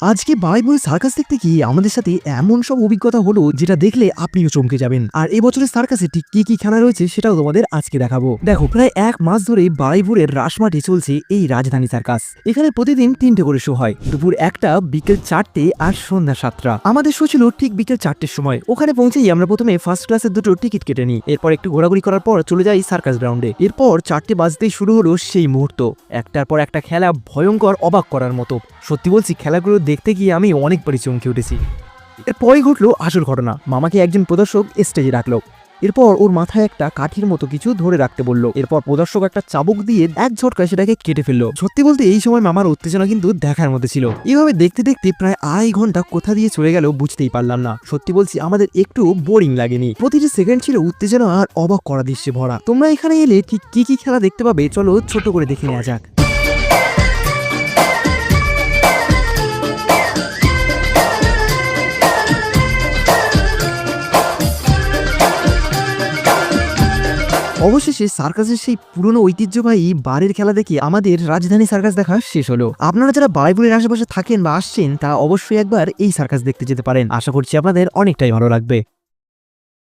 আজকে Bible circus দেখতে গিয়ে আমাদের সাথে এমন সব অভিজ্ঞতা হলো যেটা দেখলে আপনিও চমকে যাবেন। আর এবছরের সার্কাসে ঠিক কি কি খেলা রয়েছে সেটাও তোমাদের আজকে দেখাবো। দেখো, প্রায় এক মাস ধরে বারাইপুরের রাসমাঠে চলছে এই রাজধানী সার্কাস। এখানে প্রতিদিন তিনটে করে শো হয়, দুপুর একটা, বিকেল চারটে আর সন্ধ্যা সাতটা। আমাদের শো ছিল ঠিক বিকেল চারটের সময়। ওখানে পৌঁছেই আমরা প্রথমে ফার্স্ট ক্লাসের দুটো টিকিট কেটে নিই। এরপর একটু ঘোরাঘুরি করার পর চলে যাই সার্কাস গ্রাউন্ডে এরপর চারটে বাজতেই শুরু হলো সেই মুহূর্ত। একটার পর একটা খেলা ভয়ঙ্কর অবাক করার মতো। সত্যি বলছি, খেলাগুলো দেখতে গিয়ে আমি অনেকবারই চমকে উঠেছি। এরপরই ঘটলো আসল ঘটনা। মামাকে একজন প্রদর্শক স্টেজে রাখল এরপর ওর মাথায় একটা কাঠির মতো কিছু ধরে রাখতে বলল। এরপর প্রদর্শক একটা চাবুক দিয়ে এক ঝটকায় সেটাকে কেটে ফেলল। সত্যি বলতে এই সময় মামার উত্তেজনা কিন্তু দেখার মধ্যে ছিল। এভাবে দেখতে দেখতে প্রায় আড়াই ঘণ্টা কোথা দিয়ে চলে গেল বুঝতেই পারলাম না। সত্যি বলছি, আমাদের একটু বোরিং লাগেনি। প্রতিটি সেকেন্ড ছিল উত্তেজনা আর অবাক করা দৃশ্যে ভরা। তোমরা এখানে এলে ঠিক কি কি খেলা দেখতে পাবে? চলো ছোট করে দেখে নেওয়া যাক। অবশেষে সার্কাসের সেই পুরনো ঐতিহ্যবাহী বারের খেলা দেখে আমাদের রাজধানী সার্কাস দেখা শেষ হলো। আপনারা যারা বারাইপুরের আশেপাশে থাকেন বা আসছেন, তা অবশ্যই একবার এই সার্কাস দেখতে যেতে পারেন। আশা করছি আপনাদের অনেকটাই ভালো লাগবে।